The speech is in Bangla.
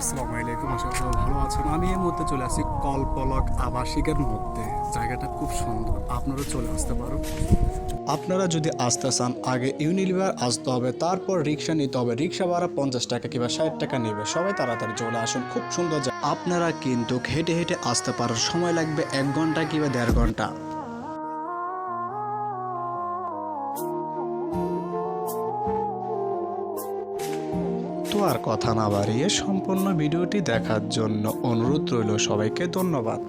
আসসালামু আলাইকুম, আশা ভালো আছেন। আমি এই মুহূর্তে চলে আসি কলপলক আবাসিকের মধ্যে। জায়গাটা খুব সুন্দর। আপনারা চলে আসতে পারো। আপনারা যদি আসতে চান, আগে ইউনিলিভার আসতে হবে, তারপর রিক্সা নিতে হবে। রিক্সা ভাড়া পঞ্চাশ টাকা কিংবা ষাট টাকা নেবে। সবাই তাড়াতাড়ি চলে আসুন। খুব সুন্দর আপনারা কিন্তু হেঁটে হেঁটে আসতে পারেন সময় লাগবে এক ঘণ্টা কিংবা দেড় ঘণ্টা। তো আর কথা না বাড়িয়ে সম্পূর্ণ ভিডিওটি দেখার জন্য অনুরোধ রইল সবাইকে ধন্যবাদ।